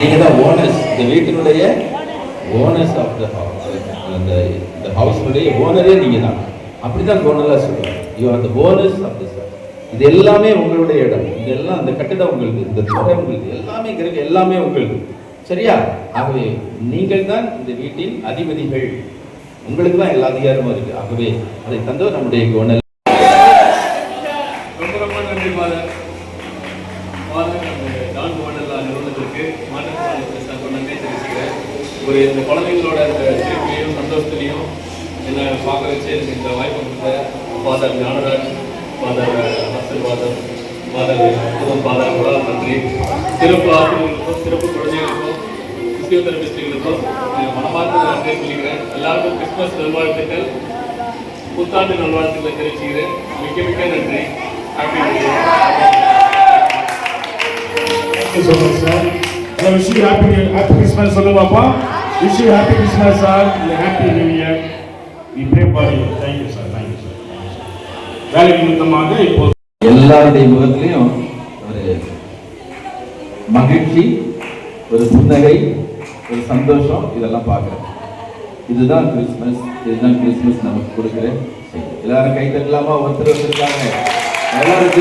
நீங்கள் தான் ஓனர்ஸ் இந்த வீட்டினுடைய ஓனர்ஸ் ஆஃப் த ஹவுஸ் அந்த இந்த ஹவுஸ்னுடைய ஓனரே நீங்கள் தான் அப்படி தான் கோனலாக சொல்லுவாங்க you are the owners of this இது எல்லாமே உங்களுடைய இடம். இதெல்லாம் அந்த கட்டிடம் உங்களுக்கு இந்த துறை உங்களுக்கு எல்லாமே இங்க எல்லாமே உங்களுக்கு சரியா? ஆகவே நீங்கள் தான் இந்த வீட்டின் அதிபதிகள். உங்களுக்கு தான் எல்லா அதிகாரமும் இருக்கு. ஆகவே அதை தந்தவர் நம்முடைய கோனல் ரொம்ப ரொம்ப நன்றி மாதர் நிறுவனத்திற்கு மாற்றத்திற்கு நன்றி தெரிவிச்சுக்கிறேன். ஒரு இந்த குழந்தைங்களோட அந்த சிரிப்புலையும் சந்தோஷத்துலையும் என்ன பார்க்க வச்சு எனக்கு இந்த வாய்ப்பு கொடுத்த father Gnanaraj father Asirvatham father father Arputham father கூட நன்றி. சிறப்பு ஆசிரியர்களுக்கும் சிறப்பு குழந்தைகளுக்கும் பிசியோதெரபிஸ்டுகளுக்கும் மனமார்ந்த நன்றி சொல்லிக்கிறேன். எல்லாருக்கும் கிறிஸ்மஸ் நல்வாழ்த்துக்கள். புத்தாண்டு நல்வாழ்த்துக்களை தெரிவிச்சுக்கிறேன். மிக்க மிக்க நன்றி. Happy new year sir so much, sir. I wish you happy, happy Christmas, சொல்லுங்க பாப்பா. Wish you happy Christmas, sir. and happy New Year. We pray for you. Thank you, sir. Thank you, sir. வேலை நிமித்தமாக இப்போ எல்லாருடைய முகத்திலையும் ஒரு மகிழ்ச்சி ஒரு புன்னகை ஒரு சந்தோஷம் இதெல்லாம் பார்க்குறேன் இதுதான் கிறிஸ்மஸ் இதுதான் கிறிஸ்மஸ் நமக்கு கொடுக்குறேன் எல்லாரும் கை தட்டலாமா ஒருத்தர் வந்துருக்காங்க எல்லாரும்